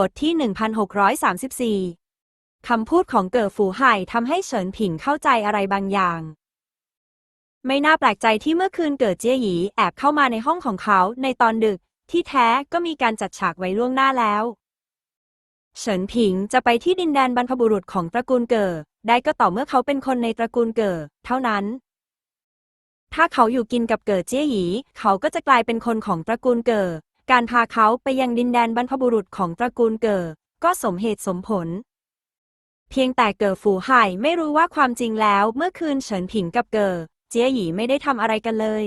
บทที่ 1634 คำพูดของเก๋อฝูไห่ทำให้เฉินผิงเข้าใจอะไรบางอย่าง ไม่น่าแปลกใจที่เมื่อคืนเกิดเจียหยีแอบเข้ามาในห้องของเขาในตอนดึก ที่แท้ก็มีการจัดฉากไว้ล่วงหน้าแล้ว เฉินผิงจะไปที่ดินแดนบรรพบุรุษของตระกูลเก๋อได้ก็ต่อเมื่อเขาเป็นคนในตระกูลเก๋อเท่านั้น ถ้าเขาอยู่กินกับเก๋อเจี้ยหยีเขาก็จะกลายเป็นคนของตระกูลเก๋อ การพาเขาไปยังดินแดนบรรพบุรุษของตระกูลเก๋อก็สมเหตุสมผล เพียงแต่เก๋อฝูไห่ไม่รู้ว่าความจริงแล้วเมื่อคืนเฉินผิงกับเก๋อเจี้ยหยีไม่ได้ทำอะไรกันเลย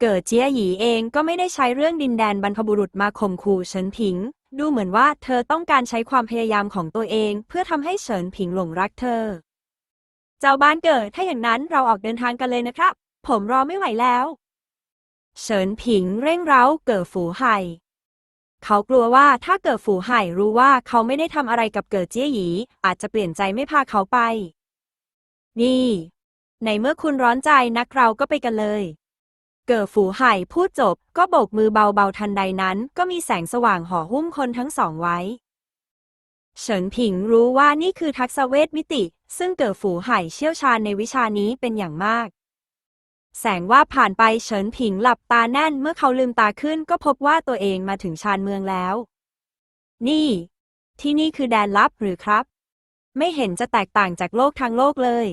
เก๋อเจี้ยหยีเองก็ไม่ได้ใช้เรื่องดินแดนบรรพบุรุษมาข่มขู่เฉินผิง ดูเหมือนว่าเธอต้องการใช้ความพยายามของตัวเอง เพื่อทำให้เฉินผิงหลงรักเธอ เจ้าบ้านเกิดถ้าอย่างนั้นเราออกเดินทางกันเลยนะครับ ผมรอไม่ไหวแล้ว เฉินผิงเร่งเร้าเก๋อฝูไห่เขากลัวว่าถ้าเกิดฝูไห่รู้ว่าเขาไม่ได้ทำอะไรกับเกิดเจี้ยหยี อาจจะเปลี่ยนใจไม่พาเขาไป นี่ ในเมื่อคุณร้อนใจนักเราก็ไปกันเลย เก๋อฝูไห่พูดจบก็โบกมือเบาๆทันใดนั้นก็มีแสงสว่างห่อหุ้มคนทั้งสองไว้ เฉินผิงรู้ว่านี่คือทักษะเวทมิติ ซึ่งเก๋อฝูไห่เชี่ยวชาญในวิชานี้เป็นอย่างมาก แสงว่าผ่านไปเฉินผิงหลับตาแน่นเมื่อเขาลืมตาขึ้นก็พบว่าตัวเองมาถึงชานเมืองแล้ว นี่ ที่นี่คือแดนลับหรือครับ ไม่เห็นจะแตกต่างจากโลกทางโลกเลย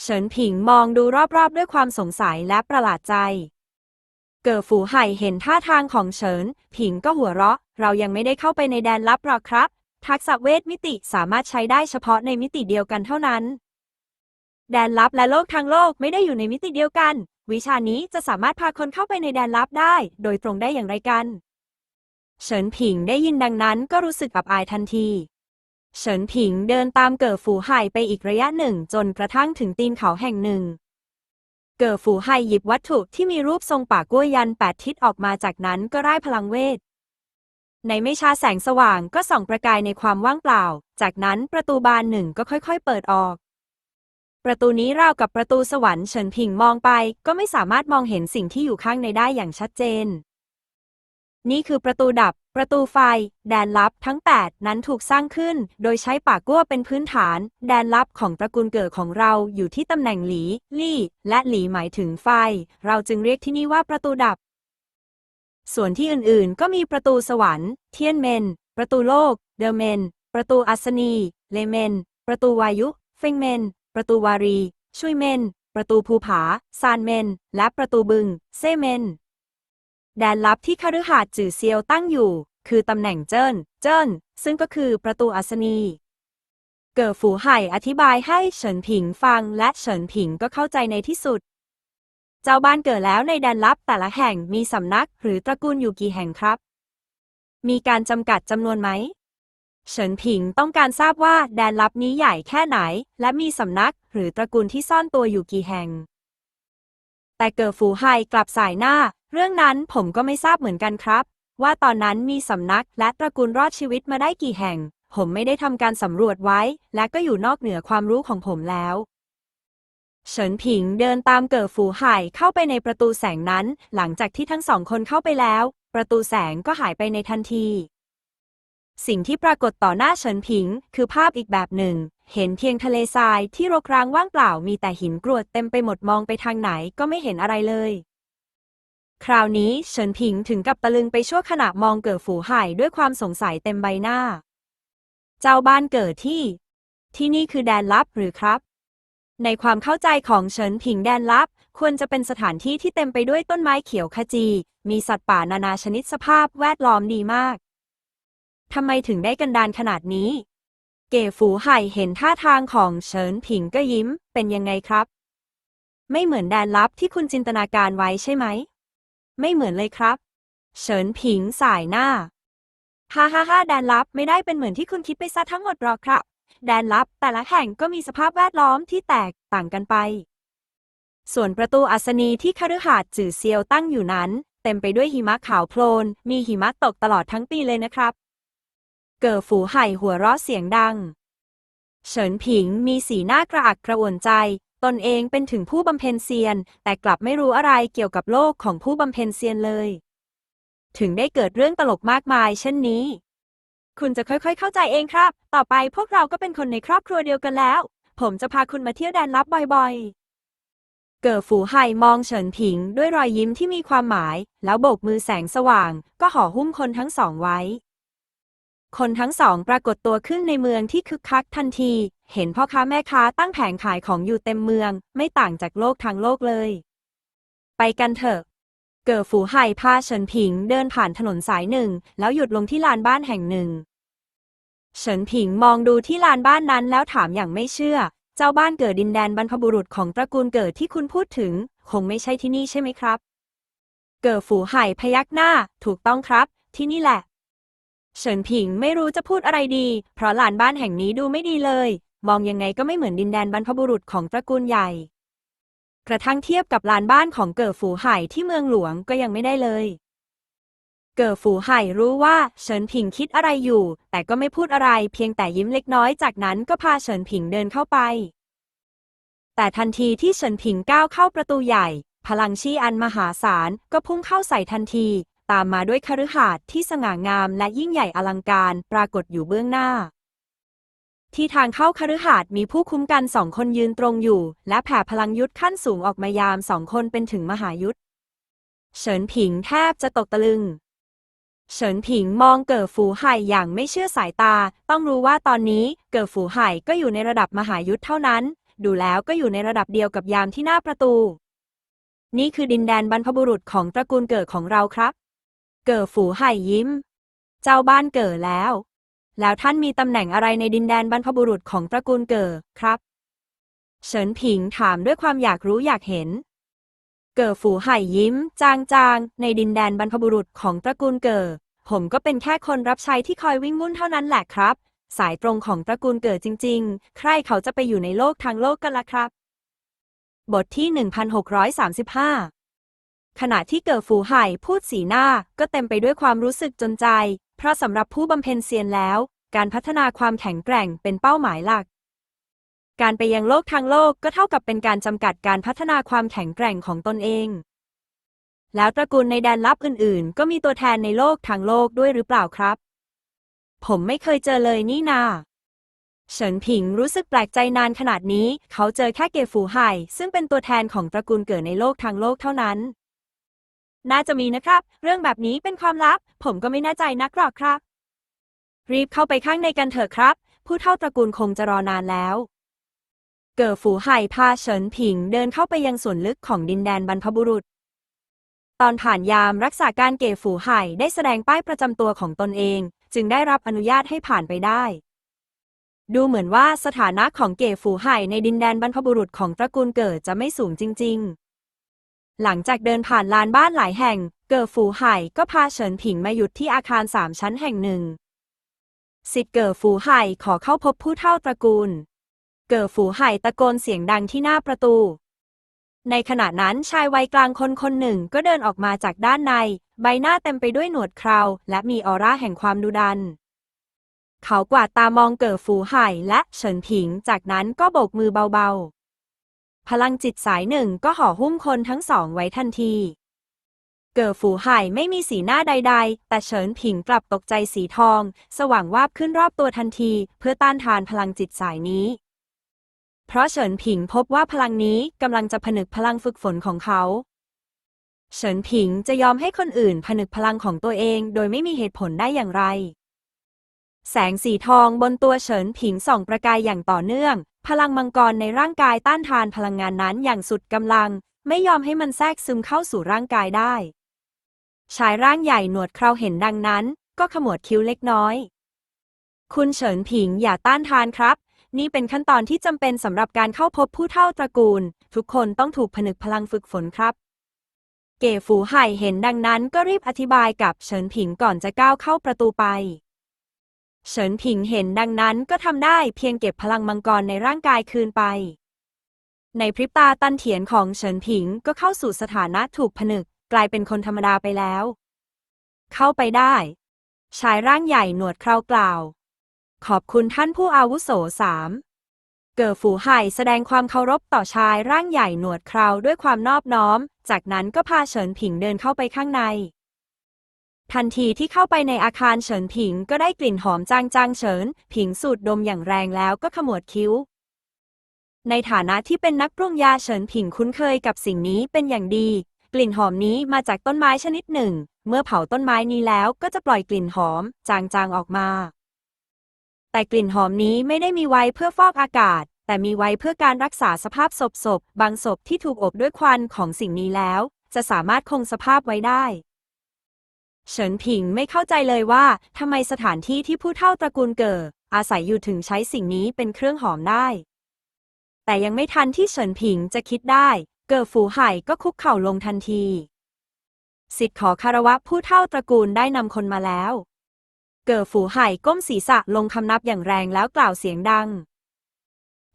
เฉินผิงมองดูรอบๆด้วยความสงสัยและประหลาดใจ เก๋อฝูไห่เห็นท่าทางของเฉิน ผิงก็หัวเราะ เรายังไม่ได้เข้าไปในแดนลับหรอกครับ ทักษะเวทมิติสามารถใช้ได้เฉพาะในมิติเดียวกันเท่านั้น แดนลับและโลกทางโลกไม่ได้อยู่ในมิติเดียวกัน วิชานี้จะสามารถพาคนเข้าไปในแดนลับได้ โดยตรงได้อย่างไรกัน เฉินผิงได้ยินดังนั้นก็รู้สึกอับอายทันที เฉินผิงเดินตามเก๋อฝูไห่ไปอีกระยะหนึ่งจนกระทั่งถึงตีนเขาแห่งหนึ่ง เก๋อฝูไห่หยิบวัตถุที่มีรูปทรงป่ากล้วยยันแปดทิศออกมาจากนั้นก็ร่ายพลังเวทในไม่ช้าแสงสว่างก็ส่องประกายในความว่างเปล่า จากนั้นประตูบานหนึ่งก็ค่อยๆ เปิดออก ประตูนี้ราวกับประตูสวรรค์เฉินผิงมองไป ก็ไม่สามารถมองเห็นสิ่งที่อยู่ข้างในได้อย่างชัดเจน นี่คือประตูดับ ประตูไฟ แดนลับทั้ง 8 นั้นถูกสร้างขึ้น โดยใช้ป่ากั้วเป็นพื้นฐาน แดนลับของตระกูลเกิดของเราอยู่ที่ตำแหน่งหลี ลี่ และหลีหมายถึงไฟ เราจึงเรียกที่นี่ว่าประตูดับ ส่วนที่อื่นๆ ก็มีประตูสวรรค์ เทียนเมน ประตูโลก เดลเมน ประตูอัศนี เลเมน ประตูวายุ เฟงเมน ประตูวารีชุยเมน ประตูภูผา ซานเมน และประตูบึง เซเมน แดนลับที่คฤหาสน์จื่อเซียวตั้งอยู่ คือตำแหน่งเจิ้น เจิ้น ซึ่งก็คือประตูอัศนี เก๋อฝูไห่อธิบายให้เฉินผิงฟังและเฉินผิงก็เข้าใจในที่สุด เจ้าบ้านเกิดแล้วในแดนลับแต่ละแห่งมีสำนักหรือตระกูลอยู่กี่แห่งครับ มีการจำกัดจำนวนไหม เฉินผิงต้องการทราบว่าแดนลับนี้ใหญ่แค่ไหน และมีสำนักหรือตระกูลที่ซ่อนตัวอยู่กี่แห่ง แต่เก๋อฝูไห่กลับสายหน้า เรื่องนั้นผมก็ไม่ทราบเหมือนกันครับ ว่าตอนนั้นมีสำนักและตระกูลรอดชีวิตมาได้กี่แห่ง ผมไม่ได้ทำการสำรวจไว้ และก็อยู่นอกเหนือความรู้ของผมแล้วเฉินผิงเดินตามเก๋อฝูไห่เข้าไปในประตูแสงนั้น หลังจากที่ทั้งสองคนเข้าไปแล้ว ประตูแสงก็หายไปในทันที สิ่งที่ปรากฏต่อหน้าเฉินผิง คือภาพอีกแบบหนึ่ง เห็นเพียงทะเลทรายที่รกร้างว่างเปล่ามีแต่หินกรวดเต็มไปหมดมองไปทางไหนก็ไม่เห็นอะไรเลย คราวนี้เฉินผิงถึงกับตะลึงไปชั่วขณะมองเก๋อฝูไห่ด้วยความสงสัยเต็มใบหน้า เจ้าบ้านเกิดที่ ที่นี่คือแดนลับหรือครับ ในความเข้าใจของเฉินผิงแดนลับ ควรจะเป็นสถานที่ที่เต็มไปด้วยต้นไม้เขียวขจี มีสัตว์ป่านานาชนิดสภาพแวดล้อมดีมาก ทำไมถึงได้กันดานขนาดนี้ เก๋ฝูไห่เห็นท่าทางของเฉินผิงก็ยิ้ม เป็นยังไงครับ ไม่เหมือนแดนลับที่คุณจินตนาการไว้ใช่ไหม ไม่เหมือนเลยครับ เฉินผิงสายหน้า ฮ่าฮ่าฮ่าแดนลับไม่ได้เป็นเหมือนที่คุณคิดไปซะทั้งหมดหรอกครับ แดนลับแต่ละแห่งก็มีสภาพแวดล้อมที่แตกต่างกันไป ส่วนประตูอัศนีที่คฤหาสน์จื่อเซียวตั้งอยู่นั้น เต็มไปด้วยหิมะขาวโพลน มีหิมะตกตลอดทั้งปีเลยนะครับ เก๋อฝูไห่หัวเราะเสียงดัง เฉินผิงมีสีหน้ากระอักกระอ่วนใจ ตนเองเป็นถึงผู้บำเพ็ญเซียน แต่กลับไม่รู้อะไรเกี่ยวกับโลกของผู้บำเพ็ญเซียนเลย ถึงได้เกิดเรื่องตลกมากมาย เช่นนี้ คุณจะค่อยๆ เข้าใจเองครับ ต่อไปพวกเราก็เป็นคนในครอบครัวเดียวกันแล้ว ผมจะพาคุณมาเที่ยวแดนลับบ่อยๆเก๋อฝูไห่มองเฉินผิงด้วยรอยยิ้มที่มีความหมาย แล้วโบกมือแสงสว่าง ก็ห่อหุ้มคนทั้งสองไว้ คนทั้งสองปรากฏตัวขึ้นในเมืองที่คึกคักทันที เห็นพ่อค้าแม่ค้าตั้งแผงขายของอยู่เต็มเมือง ไม่ต่างจากโลกทางโลกเลย ไปกันเถอะ เก๋อฝูไห่พาเฉินผิงเดินผ่านถนนสายหนึ่ง แล้วหยุดลงที่ลานบ้านแห่งหนึ่ง เฉินผิงมองดูที่ลานบ้านนั้นแล้วถามอย่างไม่เชื่อ เจ้าบ้านเกิดดินแดนบรรพบุรุษของตระกูลเกิดที่คุณพูดถึง คงไม่ใช่ที่นี่ใช่ไหมครับ เก๋อฝูไห่พยักหน้า ถูกต้องครับ ที่นี่แหละ เฉินผิงไม่รู้จะพูดอะไรดี เพราะลานบ้านแห่งนี้ดูไม่ดีเลย มองยังไงก็ไม่เหมือนดินแดนบรรพบุรุษของตระกูลใหญ่ กระทั่งเทียบกับลานบ้านของเก๋อฝูไห่ที่เมืองหลวงก็ยังไม่ได้เลย เก๋อฝูไห่รู้ว่าเฉินผิงคิดอะไรอยู่ แต่ก็ไม่พูดอะไร เพียงแต่ยิ้มเล็กน้อยจากนั้นก็พาเฉินผิงเดินเข้าไป แต่ทันทีที่เฉินผิงก้าวเข้าประตูใหญ่ พลังชีอันมหาศาลก็พุ่งเข้าใส่ทันที ตามมาด้วยคฤหาสน์ที่สง่างามและยิ่งใหญ่อลังการปรากฏอยู่เบื้องหน้า ที่ทางเข้าคฤหาสน์มีผู้คุ้มกันสองคนยืนตรงอยู่ และแผ่พลังยุทธขั้นสูงออกมายามสองคนเป็นถึงมหายุทธเฉินผิงแทบจะตกตะลึง เฉินผิงมองเก๋อฝูไห่อย่างไม่เชื่อสายตา ต้องรู้ว่าตอนนี้เก๋อฝูไห่ก็อยู่ในระดับมหายุทธเท่านั้น ดูแล้วก็อยู่ในระดับเดียวกับยามที่หน้าประตู นี่คือดินแดนบรรพบุรุษของตระกูลเก๋อของเราครับ เก๋อฝูไห่ยิ้ม เจ้าบ้านเก๋อแล้ว แล้วท่านมีตำแหน่งอะไรในดินแดนบรรพบุรุษของตระกูลเก๋อครับ เฉินผิงถามด้วยความอยากรู้อยากเห็น เก๋อฝูไห่ยิ้ม จางๆ ในดินแดนบรรพบุรุษของตระกูลเก๋อผมก็เป็นแค่คนรับใช้ที่คอยวิ่งวุ่นเท่านั้นแหละครับ สายตรงของตระกูลเก๋อจริง ๆ ใครเขาจะไปอยู่ในโลกทางโลกกันล่ะครับ บทที่ 1635 ขณะที่เก๋อฝูไห่พูดสีหน้าก็เต็มไปด้วยความรู้สึกจนใจ เพราะสำหรับผู้บำเพ็ญเซียนแล้ว การพัฒนาความแข็งแกร่งเป็นเป้าหมายหลัก การไปยังโลกทางโลกก็เท่ากับเป็นการจำกัดการพัฒนาความแข็งแกร่งของตนเอง แล้วตระกูลในแดนลับอื่น ๆ ก็มีตัวแทนในโลกทางโลกด้วยหรือเปล่าครับ ผมไม่เคยเจอเลยนี่นาเฉินผิงรู้สึกแปลกใจนานขนาดนี้ เขาเจอแค่เกฟูไห่ซึ่งเป็นตัวแทนของตระกูลเกิดในโลกทางโลกเท่านั้น น่าจะมีนะครับ เรื่องแบบนี้เป็นความลับ ผมก็ไม่แน่ใจนักหรอกครับ รีบเข้าไปข้างในกันเถอะครับ ผู้เท่าตระกูลคงจะรอนานแล้ว เก๋อฝูไห่พาเฉินผิงเดินเข้าไปยังส่วนลึกของดินแดนบรรพบุรุษ ตอนผ่านยามรักษาการเก๋ฝูไห่ได้แสดงป้ายประจำตัวของตนเอง จึงได้รับอนุญาตให้ผ่านไปได้ ดูเหมือนว่าสถานะของเก๋ฝูไห่ในดินแดนบรรพบุรุษของตระกูลเกิดจะไม่สูงจริง ๆ หลังจากเดินผ่านลานบ้านหลายแห่ง เก๋ฝูไห่ก็พาเฉินผิงมาหยุดที่อาคารสามชั้นแห่งหนึ่งสิทธิ์เก๋ฝูไห่ขอเข้าพบผู้เท่าตระกูล เก๋ฝูไห่ตะโกนเสียงดังที่หน้าประตู ในขณะนั้นชายวัยกลางคนคนหนึ่งก็เดินออกมาจากด้านใน ใบหน้าเต็มไปด้วยหนวดเคราและมีออร่าแห่งความดุดัน เขากวาดตามองเก๋ฝูไห่และเฉินผิง จากนั้นก็โบกมือเบา พลังจิตสายหนึ่งก็ห่อหุ้มคนทั้งสองไว้ทันที เก๋ฝูไห่ไม่มีสีหน้าใด ๆ แต่เฉินผิงกลับตกใจสีทอง สว่างวาบขึ้นรอบตัวทันที เพื่อต้านทานพลังจิตสายนี้ เพราะเฉินผิงพบว่าพลังนี้กำลังจะผนึกพลังฝึกฝนของเขา เฉินผิงจะยอมให้คนอื่นผนึกพลังของตัวเอง โดยไม่มีเหตุผลได้อย่างไรแสงสีทองบนตัวเฉินผิงส่องประกายอย่างต่อเนื่อง พลังมังกรในร่างกายต้านทานพลังงานนั้นอย่างสุดกำลัง ไม่ยอมให้มันแทรกซึมเข้าสู่ร่างกายได้ ชายร่างใหญ่หนวดเคราเห็นดังนั้น ก็ขมวดคิ้วเล็กน้อย คุณเฉินผิงอย่าต้านทานครับ นี่เป็นขั้นตอนที่จำเป็นสำหรับการเข้าพบผู้เท่าตระกูล ทุกคนต้องถูกผนึกพลังฝึกฝนครับ เก๋ฝูไห่เห็นดังนั้นก็รีบอธิบายกับเฉินผิงก่อนจะก้าวเข้าประตูไป เฉินผิงเห็นดังนั้นก็ทำได้เพียงเก็บพลังมังกรในร่างกายคืนไป ในพริบตาตันเถียนของเฉินผิงก็เข้าสู่สถานะถูกผนึก กลายเป็นคนธรรมดาไปแล้ว เข้าไปได้ ชายร่างใหญ่หนวดเคราวกล่าว ขอบคุณท่านผู้อาวุโสสามเก๋อฝูไห่แสดงความเคารพต่อชายร่างใหญ่หนวดเคราวด้วยความนอบน้อม จากนั้นก็พาเฉินผิงเดินเข้าไปข้างใน ทันทีที่เข้าไปในอาคารเฉินผิงก็ได้กลิ่นหอมจางๆเฉิน ผิงสูดดมอย่างแรงแล้วก็ขมวดคิ้ว ในฐานะที่เป็นนักปรุงยาเฉินผิงคุ้นเคยกับสิ่งนี้เป็นอย่างดี กลิ่นหอมนี้มาจากต้นไม้ชนิดหนึ่ง เมื่อเผาต้นไม้นี้แล้วก็จะปล่อยกลิ่นหอม จางๆออกมา แต่กลิ่นหอมนี้ไม่ได้มีไว้เพื่อฟอกอากาศ แต่มีไว้เพื่อการรักษาสภาพศพศพบางศพที่ถูกอบด้วยควันของสิ่งนี้แล้ว จะสามารถคงสภาพไว้ได้ เฉินผิงไม่เข้าใจเลยว่าทำไมสถานที่ที่ผู้เฒ่าตระกูลเก่ออาศัยอยู่ถึงใช้สิ่งนี้เป็นเครื่องหอมได้ แต่ยังไม่ทันที่เฉินผิงจะคิดได้ เก่อฝูไห่ก็คุกเข่าลงทันทีสิทธิ์ขอคารวะผู้เฒ่าตระกูลได้นำคนมาแล้ว เก่อฝูไห่ก้มศีรษะลงคำนับอย่างแรงแล้วกล่าวเสียงดัง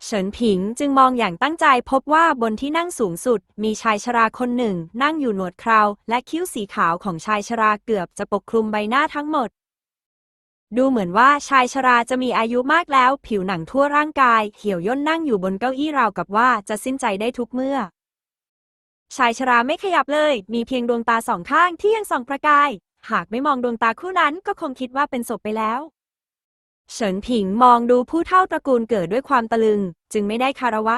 เฉินผิงจึงมองอย่างตั้งใจพบว่าบนที่นั่งสูงสุด มีชายชราคนหนึ่ง นั่งอยู่หนวดเคราและคิ้วสีขาวของชายชราเกือบจะปกคลุมใบหน้าทั้งหมด ดูเหมือนว่าชายชราจะมีอายุมากแล้ว ผิวหนังทั่วร่างกาย เหี่ยวย่นนั่งอยู่บนเก้าอี้ราวกับว่าจะสิ้นใจได้ทุกเมื่อ ชายชราไม่ขยับเลย มีเพียงดวงตาสองข้างที่ยังส่องประกาย หากไม่มองดวงตาคู่นั้นก็คงคิดว่าเป็นศพไปแล้ว เฉินผิงมองดูผู้เฒ่าตระกูลเกิดด้วยความตะลึง จึงไม่ได้คารวะ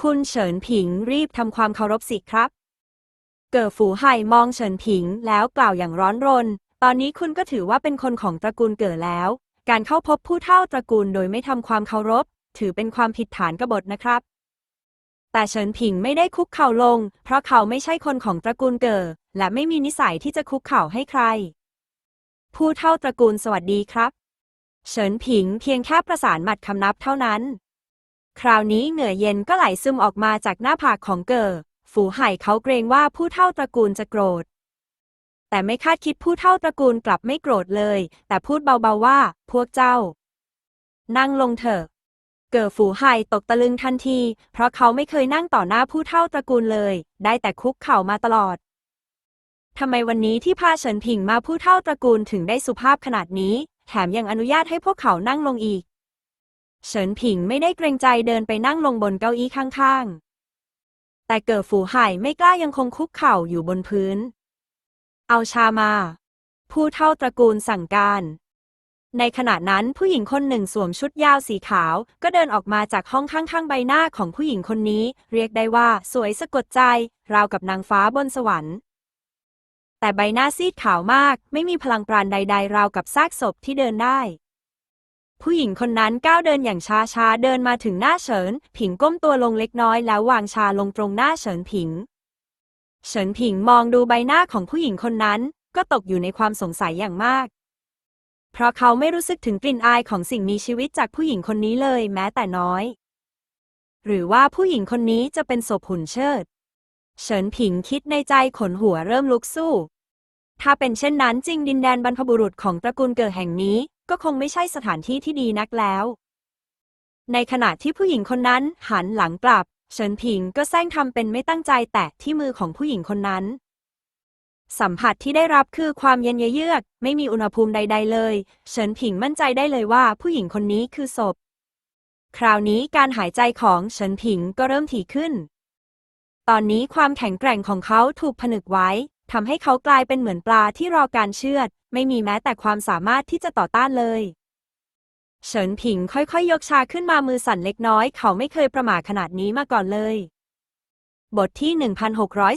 คุณเฉินผิงรีบทำความเคารพสิครับ เกิดฝูไห่มองเฉินผิงแล้วกล่าวอย่างร้อนรน ตอนนี้คุณก็ถือว่าเป็นคนของตระกูลเกิดแล้ว การเข้าพบผู้เฒ่าตระกูลโดยไม่ทำความเคารพ ถือเป็นความผิดฐานกบฏนะครับ แต่เฉินผิงไม่ได้คุกเข่าลง เพราะเขาไม่ใช่คนของตระกูลเกิดและไม่มีนิสัยที่จะคุกเข่าให้ใคร ผู้เฒ่าตระกูลสวัสดีครับ เฉินผิงเพียงแค่ประสานหมัดคำนับเท่านั้น คราวนี้เหงื่อเย็นก็ไหลซึมออกมาจากหน้าผากของเก๋อฝูไห่เขาเกรงว่าผู้เฒ่าตระกูลจะโกรธ แต่ไม่คาดคิดผู้เฒ่าตระกูลกลับไม่โกรธเลย แต่พูดเบาๆว่า พวกเจ้า นั่งลงเถอะ เก๋อฝูไห่ตกตะลึงทันที เพราะเขาไม่เคยนั่งต่อหน้าผู้เฒ่าตระกูลเลย ได้แต่คุกเข่ามาตลอดทำไมวันนี้ที่พาเฉินผิงมาผู้เฒ่าตระกูลถึงได้สุภาพขนาดนี้ แถมยังอนุญาตให้พวกเขานั่งลงอีก เฉินผิงไม่ได้เกรงใจเดินไปนั่งลงบนเก้าอี้ข้างๆ แต่เกิดฝูไห่ไม่กล้ายังคงคุกเข่าอยู่บนพื้น เอาชามา ผู้เฒ่าตระกูลสั่งการ ในขณะนั้นผู้หญิงคนหนึ่งสวมชุดยาวสีขาว ก็เดินออกมาจากห้องข้างๆ ใบหน้าของผู้หญิงคนนี้ เรียกได้ว่าสวยสะกดใจ ราวกับนางฟ้าบนสวรรค์ แต่ใบหน้าซีดขาวมาก ไม่มีพลังปราณใด ๆ ราวกับซากศพที่เดินได้ ผู้หญิงคนนั้นก้าวเดินอย่างช้าๆ เดินมาถึงหน้าเฉิน ผิงก้มตัวลงเล็กน้อยแล้ววางชาลงตรงหน้าเฉินผิง เฉินผิงมองดูใบหน้าของผู้หญิงคนนั้น ก็ตกอยู่ในความสงสัยอย่างมาก เพราะเขาไม่รู้สึกถึงกลิ่นอายของสิ่งมีชีวิตจากผู้หญิงคนนี้เลยแม้แต่น้อย หรือว่าผู้หญิงคนนี้จะเป็นศพหุ่นเชิด เฉินผิงคิดในใจขนหัวเริ่มลุกสู้ ถ้าเป็นเช่นนั้นจริงดินแดนบรรพบุรุษของตระกูลเกิดแห่งนี้ก็คงไม่ใช่สถานที่ที่ดีนักแล้ว ในขณะที่ผู้หญิงคนนั้นหันหลังกลับ เฉินผิงก็แซงทำเป็นไม่ตั้งใจแตะที่มือของผู้หญิงคนนั้น สัมผัสที่ได้รับคือความเย็นเยือก ไม่มีอุณหภูมิใด ๆ เลย เฉินผิงมั่นใจได้เลยว่าผู้หญิงคนนี้คือศพ คราวนี้การหายใจของเฉินผิงก็เริ่มถี่ขึ้น ตอนนี้ความแข็งแกร่งของเขาถูกผนึกไว้ทำให้เขากลายเป็นเหมือนปลาที่รอการเชือด ไม่มีแม้แต่ความสามารถที่จะต่อต้านเลย เฉินผิงค่อยๆยยกชาขึ้นมามือสั่นเล็กน้อย เขาไม่เคยประมาทขนาดนี้มาก่อนเลย บทที่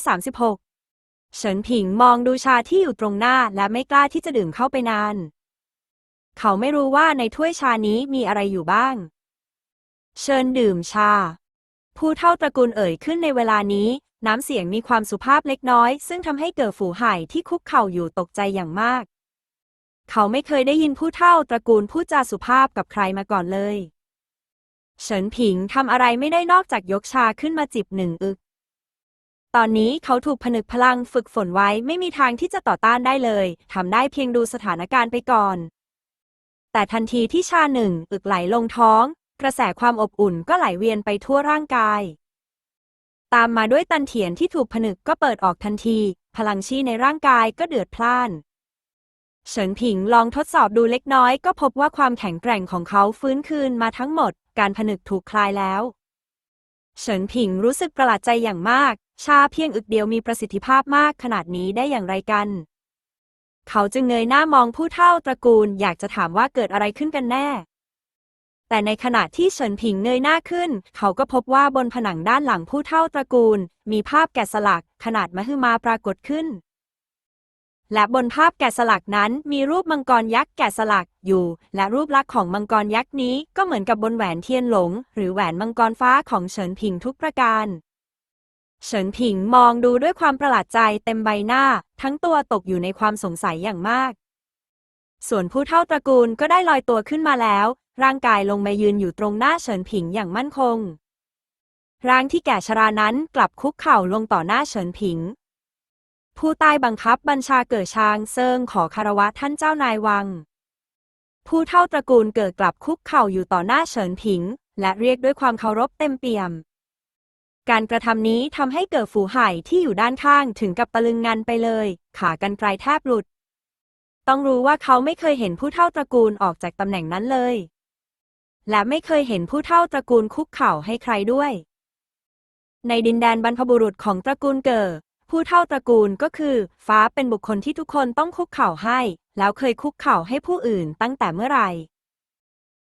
1636 เฉินผิงมองดูชาที่อยู่ตรงหน้าและไม่กล้าที่จะดื่มเข้าไปนาน เขาไม่รู้ว่าในถ้วยชานี้มีอะไรอยู่บ้าง เชิญดื่มชา ผู้เท่าตระกูลเอ่ยขึ้นในเวลานี้ น้ำเสียงมีความสุภาพเล็กน้อย ซึ่งทำให้เกิดฝูไห่ที่คุกเข่าอยู่ตกใจอย่างมาก เขาไม่เคยได้ยินผู้เท่าตระกูลพูดจาสุภาพกับใครมาก่อนเลย เฉินผิงทำอะไรไม่ได้นอกจากยกชาขึ้นมาจิบหนึ่งอึก ตอนนี้เขาถูกผนึกพลังฝึกฝนไว้ไม่มีทางที่จะต่อต้านได้เลยทำได้เพียงดูสถานการณ์ไปก่อนแต่ทันทีที่ชาหนึ่งอึกไหลลงท้อง กระแสความอบอุ่นก็ไหลเวียนไปทั่วร่างกาย ตามมาด้วยตันเถียนที่ถูกผนึกก็เปิดออกทันที พลังชีในร่างกายก็เดือดพล่านเฉินผิงลองทดสอบดูเล็กน้อยก็พบว่าความแข็งแกร่งของเขาฟื้นคืนมาทั้งหมด การผนึกถูกคลายแล้ว เฉินผิงรู้สึกประหลาดใจอย่างมาก ชาเพียงอึกเดียวมีประสิทธิภาพมากขนาดนี้ได้อย่างไรกัน เขาจึงเงยหน้ามองผู้เฒ่าตระกูลอยากจะถามว่าเกิดอะไรขึ้นกันแน่ แต่ในขณะที่เฉินผิงเงยหน้าขึ้น เขาก็พบว่าบนผนังด้านหลังผู้เฒ่าตระกูล มีภาพแกะสลักขนาดมหึมาปรากฏขึ้น และบนภาพแกะสลักนั้นมีรูปมังกรยักษ์แกะสลักอยู่ และรูปลักษณ์ของมังกรยักษ์นี้ก็เหมือนกับบนแหวนเทียนหลง หรือแหวนมังกรฟ้าของเฉินผิงทุกประการเฉินผิงมองดูด้วยความประหลาดใจเต็มใบหน้า ทั้งตัวตกอยู่ในความสงสัยอย่างมาก ส่วนผู้เฒ่าตระกูลก็ได้ลอยตัวขึ้นมาแล้ว ร่างกายลงมายืนอยู่ตรงหน้าเฉินผิงอย่างมั่นคง ร่างที่แก่ชรานั้นกลับคุกเข่าลงต่อหน้าเฉินผิง ผู้ใต้บังคับบัญชาเกิดชางเซิงขอคารวะท่านเจ้านายวัง ผู้เฒ่าตระกูลเกิดกลับคุกเข่าอยู่ต่อหน้าเฉินผิง และเรียกด้วยความเคารพเต็มเปี่ยม การกระทำนี้ทำให้เกิดฝูไห่ที่อยู่ด้านข้างถึงกับตะลึงงันไปเลย ขากันไกลแทบหลุดต้องรู้ว่าเขาไม่เคยเห็นผู้เฒ่าตระกูลออกจากตำแหน่งนั้นเลย และไม่เคยเห็นผู้เฒ่าตระกูลคุกเข่าให้ใครด้วย ในดินแดนบรรพบุรุษของตระกูลเกิดผู้เฒ่าตระกูลก็คือ ฟ้าเป็นบุคคลที่ทุกคนต้องคุกเข่าให้ แล้วเคยคุกเข่าให้ผู้อื่นตั้งแต่เมื่อไหร่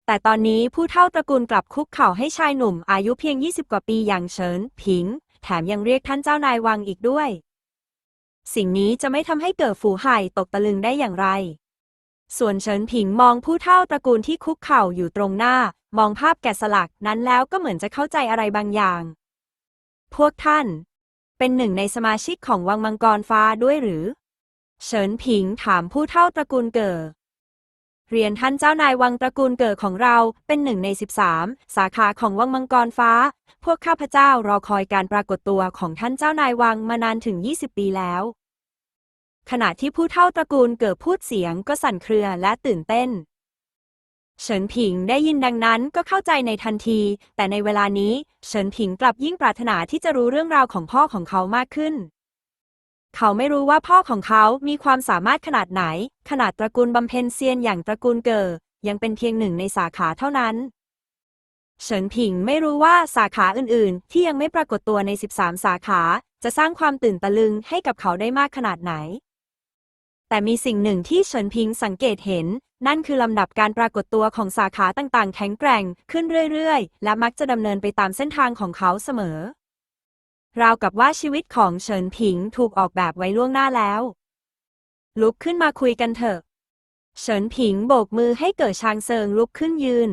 แต่ตอนนี้ผู้เฒ่าตระกูลกลับคุกเข่าให้ชายหนุ่ม อายุเพียง 20 กว่าปีอย่างเฉิน ผิง แถมยังเรียกท่านเจ้านายวังอีกด้วย สิ่งนี้จะไม่ทำให้เกิดฝูไห่ตกตะลึงได้อย่างไร ส่วนเฉินผิงมองผู้เฒ่าตระกูลที่คุกเข่าอยู่ตรงหน้า มองภาพแกะสลักนั้นแล้วก็เหมือนจะเข้าใจอะไรบางอย่าง พวกท่าน เป็นหนึ่งในสมาชิกของวังมังกรฟ้าด้วยหรือ เฉินผิงถามผู้เฒ่าตระกูลเก๋อเรียนท่านเจ้านายวังตระกูลเก๋อของเราเป็นหนึ่งใน 13 สาขาของวังมังกรฟ้า พวกข้าพเจ้ารอคอยการปรากฏตัวของท่านเจ้านายวังมานานถึง 20 ปีแล้ว ขณะที่ผู้เฒ่าตระกูลเกิดพูดเสียงก็สั่นเครือและตื่นเต้น เฉินผิงได้ยินดังนั้นก็เข้าใจในทันที แต่ในเวลานี้เฉินผิงกลับยิ่งปรารถนาที่จะรู้เรื่องราวของพ่อของเขามากขึ้น เขาไม่รู้ว่าพ่อของเขามีความสามารถขนาดไหน ขนาดตระกูลบำเพ็ญเซียนอย่างตระกูลเก๋อยังเป็นเพียงหนึ่งในสาขาเท่านั้นเฉินผิงไม่รู้ว่าสาขาอื่นๆ ที่ยังไม่ปรากฏตัวใน 13 สาขา จะสร้างความตื่นตะลึงให้กับเขาได้มากขนาดไหน แต่มีสิ่งหนึ่งที่เฉินพิงสังเกตเห็น นั่นคือลำดับการปรากฏตัวของสาขาต่างๆ แข็งแกร่งขึ้นเรื่อยๆ และมักจะดำเนินไปตามเส้นทางของเขาเสมอ ราวกับว่าชีวิตของเฉินผิงถูกออกแบบไว้ล่วงหน้าแล้ว ลุกขึ้นมาคุยกันเถอะ เฉินผิงโบกมือให้เกิดชางเซิงลุกขึ้นยืน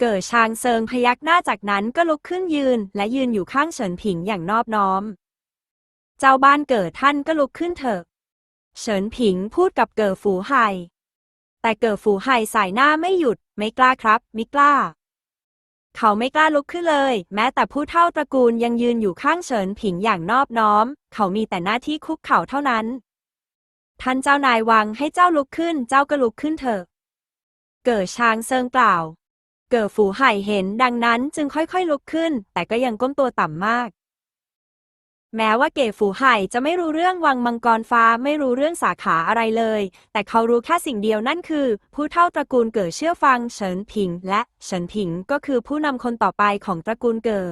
เกิดชางเซิงพยักหน้าจากนั้นก็ลุกขึ้นยืน และยืนอยู่ข้างเฉินผิงอย่างนอบน้อม เจ้าบ้านเกิดท่านก็ลุกขึ้นเถอะ เฉินผิงพูดกับเก๋อฝูไห่แต่เก๋อฝูไห่สายหน้าไม่หยุด ไม่กล้าครับ ไมิกล้า เขาไม่กล้าลุกขึ้นเลย แม้แต่ผู้เฒ่าตระกูลยังยืนอยู่ข้างเฉินผิงอย่างนอบน้อม เขามีแต่หน้าที่คุกเข่าเท่านั้น ท่านเจ้านายวังให้เจ้าลุกขึ้น เจ้าก็ลุกขึ้นเถอะ เก๋อชางเซิงกล่าว เก๋อฝูไห่เห็นดังนั้นจึงค่อยๆลุกขึ้น แต่ก็ยังก้มตัวต่ำมาก แม้ว่าเก๋ฝูไห่จะไม่รู้เรื่องวังมังกรฟ้าไม่รู้เรื่องสาขาอะไรเลย แต่เขารู้แค่สิ่งเดียวนั่นคือ ผู้เท่าตระกูลเก๋อเชื่อฟังเฉินผิง และเฉินผิงก็คือผู้นำคนต่อไปของตระกูลเก๋อ